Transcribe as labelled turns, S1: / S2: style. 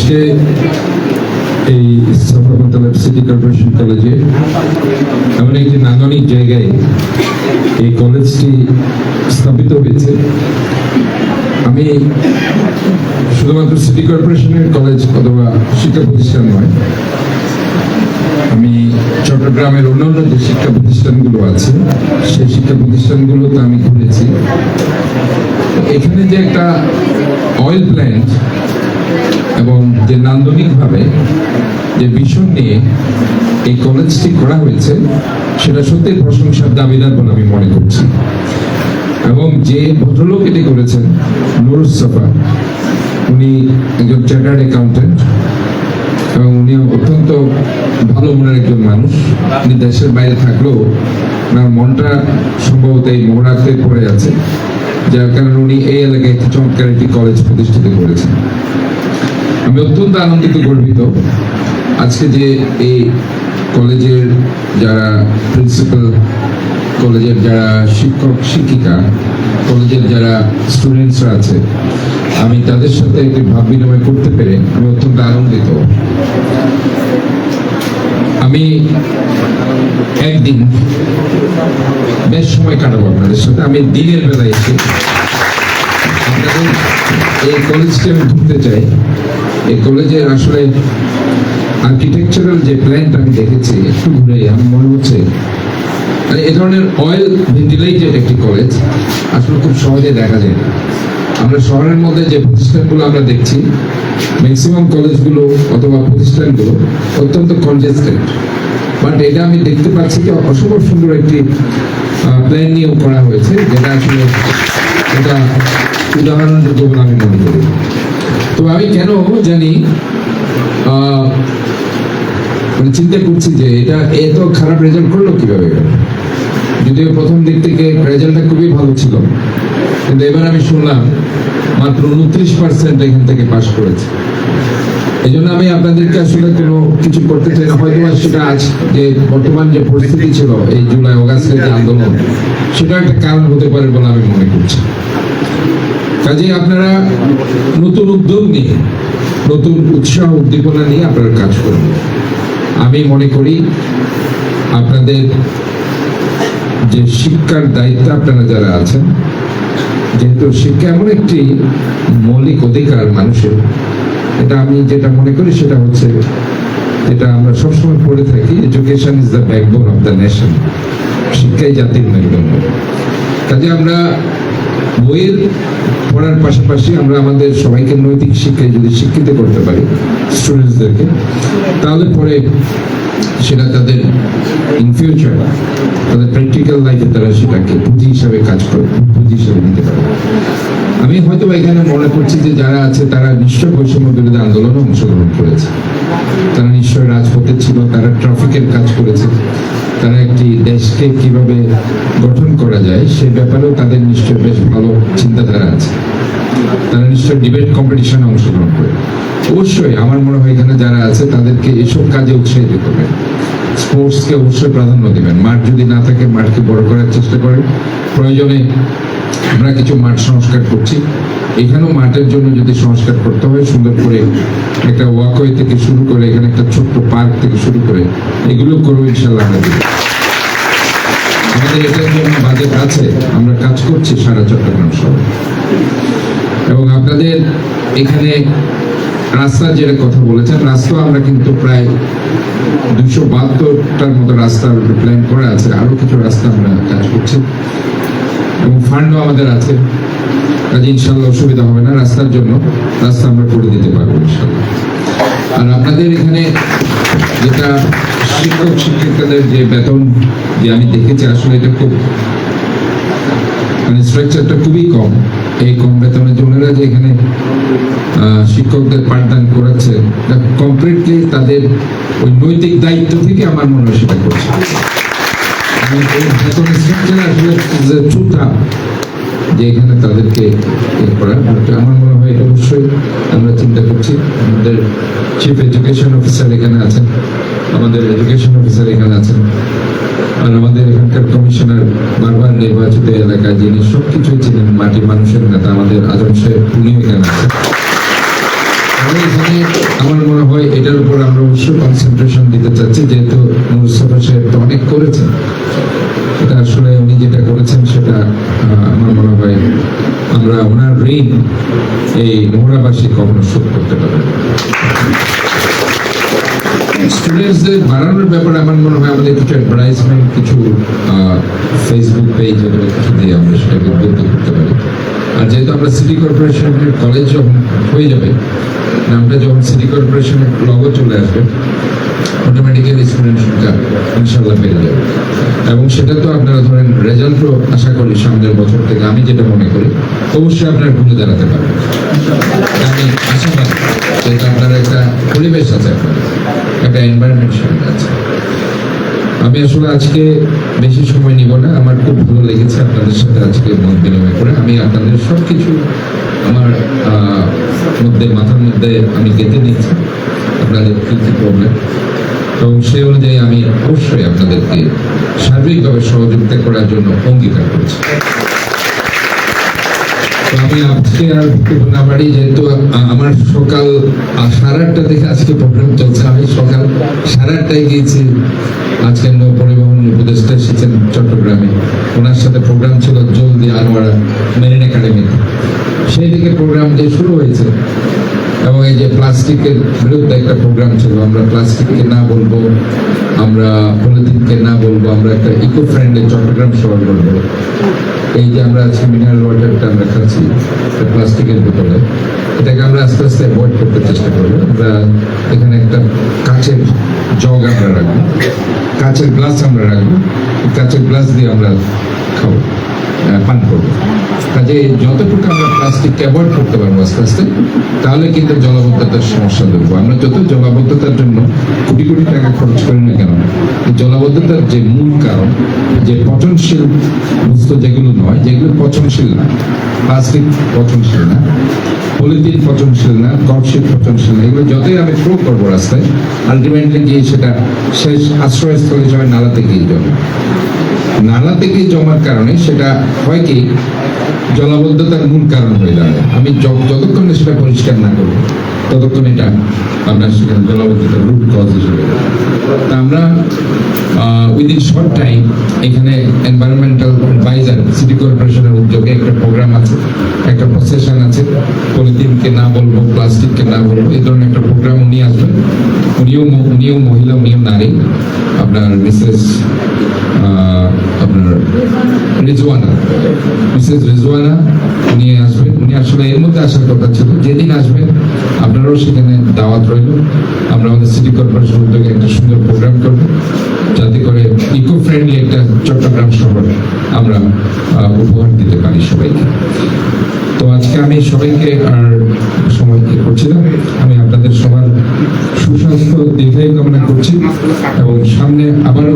S1: আজকে এই সাফাবাদ city corporation কলেজে এমন একটি নান্দনিক জায়গায় এই কলেজটি স্থাপিত হয়েছে। আমি শুধুমাত্র সিটি কর্পোরেশনের কলেজ অথবা শিক্ষা প্রতিষ্ঠান নয়, আমি চট্টগ্রামের অন্যান্য যে শিক্ষা প্রতিষ্ঠানগুলো আছে, সেই শিক্ষা প্রতিষ্ঠানগুলোতে আমি ঘুরেছি। এখানে যে একটা অয়েল প্ল্যান্ট এবং যে নান্দনিকভাবে যে ভীষণ নিয়ে এই কলেজটি করা হয়েছে, সেটা সত্যি প্রশংসার দাবিদার বলে আমি মনে করছি। এবং যে ভদ্রলোক এটি করেছেন নুরুসফা উনি একজন চার্টার্ড অ্যাকাউন্টেন্ট এবং উনি অত্যন্ত ভালো মনের একজন মানুষ। উনি দেশের বাইরে থাকলেও ওনার মনটা সম্ভবত এই মোহরাতে পড়ে আছে, যার কারণে উনি এই এলাকায় একটি চমৎকার একটি কলেজ প্রতিষ্ঠিত করেছেন। আমি অত্যন্ত আনন্দিত, গর্বিত। আজকে যে এই কলেজের যারা প্রিন্সিপাল কলেজের যারা শিক্ষক, শিক্ষিকা, কলেজের যারা স্টুডেন্টসরা আছে, আমি তাদের সাথে একটি ভাব বিনিময় করতে পেরে আমি অত্যন্ত আনন্দিত। আমি একদিন বেশ সময় কাটাবো আপনাদের সাথে। আমি দিনের বেলায় এসে এই কলেজকে আমি ঘুরতে চাই। এই কলেজের আসলে আর্কিটেকচারাল যে আমি দেখেছি, একটু ঘুরে মনে হচ্ছে মানে এই ধরনের অয়েল ভেন্টিলেটেড একটি কলেজ আসলে খুব সহজে দেখা যায় আমরা শহরের মধ্যে যে প্রতিষ্ঠানগুলো আমরা দেখছি ম্যাক্সিমাম কলেজগুলো অথবা প্রতিষ্ঠানগুলো অত্যন্ত কনজেস্টেড বাট এটা আমি দেখতে পাচ্ছি যে অসম্ভব সুন্দর একটি প্ল্যান নিয়েও করা হয়েছে, যেটা আসলে, এটা বলে আমি মনে করি। তো আমি কেন জানি মানে চিন্তা করছি যে এটা এত খারাপ রেজাল্ট করল কীভাবে? যদিও প্রথম দিক থেকে রেজাল্টটা খুবই ভালো ছিল, কিন্তু এবার আমি শুনলাম মাত্র উনত্রিশ পার্সেন্ট এখান থেকে পাশ করেছে। এই জন্য আমি আপনাদেরকে আসলে কোনো কিছু করতে চাই না। হয়তো সেটা আজ যে বর্তমান যে পরিস্থিতি ছিল, এই জুলাই, অগাস্টের যে আন্দোলন সেটা একটা কারণ হতে পারে বলে আমি মনে করছি। কাজে আপনারা নতুন উদ্যোগ নিয়ে, নতুন উৎসাহ উদ্দীপনা নিয়ে আপনারা কাজ করুন। আমি মনে করি আপনাদের যে শিক্ষার দায়িত্ব আপনারা যারা আছেন, যেহেতু শিক্ষা এমন একটি মৌলিক অধিকার মানুষের, এটা আমি যেটা মনে করি সেটা হচ্ছে যেটা আমরা সবসময় পড়ে থাকি education is the backbone of the nation শিক্ষাই জাতির মেরুদণ্ড। কাজে আমরা বইয়ের পড়ার পাশাপাশি আমরা আমাদের সবাইকে নৈতিক শিক্ষায় যদি শিক্ষিত করতে পারি স্টুডেন্টসদেরকে তাহলে পরে সেটা তাদের ইন ফিউচার তাদের প্র্যাকটিক্যাল লাইফে তারা সেটাকে পুঁজি হিসাবে কাজ করে পুঁজি হিসাবে নিতে পারে। আমি হয়তো এখানে মনে করছি যে যারা আছে, তারা নিশ্চয় বৈষম্য বিরোধী আন্দোলনে অংশগ্রহণ করেছে। তারা নিশ্চয় রাজপথে ছিল, তারা ট্রাফিকের কাজ করেছে। তারা একটি দেশকে কীভাবে গঠন করা যায়, সে ব্যাপারেও তাদের নিশ্চয় বেশ ভালো চিন্তাধারা আছে। তারা নিশ্চয় ডিবেট কম্পিটিশনে অংশগ্রহণ করে। অবশ্যই আমার মনে হয় এখানে যারা আছে তাদেরকে এসব কাজে উৎসাহিত করবেন। স্পোর্টসকে অবশ্যই প্রাধান্য দিবেন। মাঠ যদি না থাকে, মাঠকে বড় করার চেষ্টা করেন। প্রয়োজনে আমরা কিছু মাঠ সংস্কার করছি। এখানেও মাঠের জন্য যদি সংস্কার করতে হয়, সুন্দর করে একটা ওয়াকওয়ে থেকে শুরু করে, এখানে একটা ছোট্ট পার্ক থেকে শুরু করে, এগুলো করব ইনশাল্লাহ আমাদের এটার জন্য বাজেট আছে। আমরা কাজ করছি সারা চট্টগ্রাম শহরে। এবং আপনাদের এখানে রাস্তার যেটা কথা বলেছেন, রাস্তা আমরা কিন্তু প্রায় দুশো বাহাত্তরটার মতো রাস্তা প্ল্যান করা আছে। আরও কিছু রাস্তা আমরা কাজ করছি। এবং ফান্ডও আমাদের আছে। কাজে ইনশাল্লাহ অসুবিধা হবে না। রাস্তার জন্য রাস্তা আমরা করে দিতে পারব ইনশাল্লাহ। আর আপনাদের এখানে যেটা শিক্ষক, শিক্ষিকাদের যে বেতন যে আমি দেখেছি, আসলে এটা খুব মানে স্ট্রাকচারটা খুবই কম। এই কম বেতনের জন্য যে এখানে শিক্ষকদের পাঠদান করাচ্ছে কমপ্লিটলি তাদের ওই নৈতিক দায়িত্ব থেকে আমার মনে হয় সেটা করছে। মানে এই বেতনের স্ট্রাকচার আসলে যে এখানে তাদেরকে করা। আমার মনে হয় এটা অবশ্যই আমরা চিন্তা করছি। আমাদের চিফ এডুকেশন অফিসার এখানে আছেন, আমাদের এডুকেশন অফিসার এখানে আছেন, আর আমাদের এখানকার কমিশনার বারবার নির্বাচিত এলাকায় যিনি সবকিছুই ছিলেন মাটি মানুষের নেতা, আমাদের আজম সাহেব, উনিও এখানে আছেন। তাহলে এখানে আমার মনে হয় এটার উপর আমরা অবশ্যই কনসেন্ট্রেশন দিতে চাচ্ছি, যেহেতু মুস্তফা সাহেব অনেক করেছেন। এটা আসলে উনি যেটা করেছেন সেটা আমার মনে হয় আমরা ওনার ঋণ এই মোহরাবাসী কখনো শোধ করতে পারবেন স্টুডেন্টসদের বাড়ানোর ব্যাপারে আমার মনে হয় আমাদের কিছু অ্যাডভার্টাইজমেন্ট কিছু ফেসবুক পেজ কিছু দিয়ে আমরা সেটাকে উদ্বুদ্ধ করতে পারি। আর যেহেতু আমরা সিটি কর্পোরেশনের কলেজ যখন হয়ে যাবে, নামটা যখন সিটি কর্পোরেশনের লগো চলে আসবে অটোমেটিক্যালি স্টুডেন্ট ইনশাল্লাহ বেড়ে যাবে। এবং সেটা তো আপনারা ধরেন রেজাল্টও আশা করি সামনের বছর থেকে, আমি যেটা মনে করি, অবশ্যই আপনারা ঘুরে দাঁড়াতে পারবেন। আমি আশাবাদ যেটা আপনার একটা পরিবেশ আছে আপনার একটা এনভায়রনমেন্ট আছে। আমি আসলে আজকে বেশি সময় নিব না। আমার খুব ভালো লেগেছে আপনাদের সাথে আজকে মত বিনিময় করে। আমি আপনাদের সব কিছু আমার মধ্যে, মাথার মধ্যে আমি গেঁথে নিচ্ছি আপনাদের কী কী প্রবলেম এবং সেই অনুযায়ী আমি অবশ্যই আপনাদেরকে সার্বিকভাবে সহযোগিতা করার জন্য অঙ্গীকার করছি। আমি আজকে আর না যেহেতু আমার সকাল সাড়ে আটটা থেকে আজকে প্রোগ্রাম চলছে। আমি সকাল সাড়ে আটটায় গিয়েছি। আজকে নৌ পরিবহন উপদেষ্টা এসেছেন চট্টগ্রামে। ওনার সাথে প্রোগ্রাম ছিল জলদি আনোয়ারা মেরিন একাডেমি। সেই থেকে প্রোগ্রাম যে শুরু হয়েছে। এবং এই যে প্লাস্টিকের বিরুদ্ধে একটা প্রোগ্রাম ছিল, আমরা প্লাস্টিককে না বলব, আমরা পলিথিনকে না বলব, আমরা একটা ইকো ফ্রেন্ডলি চট্টগ্রাম শহর বলব। এই যে আমরা আজকে মিনারেল ওয়াটারটা আমরা খাচ্ছি প্লাস্টিকের বোতলে, এটাকে আমরা আস্তে আস্তে অ্যাভয়েড করতে চেষ্টা করব। আমরা এখানে একটা কাঁচের জগ আমরা রাখব, কাঁচের গ্লাস আমরা রাখব কাঁচের গ্লাস দিয়ে আমরা খাব পান করব। কাজে যতটুকু আমরা প্লাস্টিককে অ্যাভয়েড করতে পারব আস্তে আস্তে, তাহলে কিন্তু জলাবদ্ধতার সমস্যা দেখব আমরা যত জলাবদ্ধতার জন্য কোটি কোটি টাকা খরচ করি না কেন জলাবদ্ধতার যে মূল কারণ, যে পচনশীল বস্তু যেগুলো নয়, যেগুলো পচনশীল না প্লাস্টিক পচনশীল না, পলিথিন পচনশীল না কর্কশিট পচনশীল না, এগুলো যতই আমি প্রয়োগ করব রাস্তায় আলটিমেটলি গিয়ে সেটা শেষ আশ্রয়স্থল হিসাবে নালাতে গিয়ে যাবে নালা থেকে জমার কারণে সেটা হয় কি জলাবদ্ধতার মূল কারণ হয়ে দাঁড়ায় আমি যতক্ষণ সেটা পরিষ্কার না করব ততক্ষণ এটা আপনার সেখানে জলাবদ্ধতার রুট কজ হিসেবে তা আমরা উইদিন শর্ট টাইম এখানে এনভায়রনমেন্টাল অ্যাডভাইজার সিটি কর্পোরেশনের উদ্যোগে একটা প্রোগ্রাম আছে, একটা প্রসেশন আছে। পলিথিনকে না বলব, প্লাস্টিককে না বলব, এই ধরনের একটা প্রোগ্রাম উনি আসবেন। উনিও উনিও মহিলা, উনিও নারী। আপনার মিসেস আপনার রিজওয়ানা। মিসেস রিজওয়ানা উনি আসবেন। উনি আসলে এর মধ্যে আসার কথা ছিল। যেদিন আসবেন, আপনারাও সেখানে দাওয়াত রইল। আমরা আমাদের সিটি কর্পোরেশন উদ্যোগে একটা সুন্দর প্রোগ্রাম করব, যাতে করে ইকো ফ্রেন্ডলি একটা চট্টগ্রাম শহর আমরা উপহার দিতে পারি সবাইকে। তো আজকে আমি সবাইকে আর সময় কি করছি আমি আপনাদের সবার সুস্বাস্থ্য, দীর্ঘায়ু কামনা করছি এবং সামনে আবারও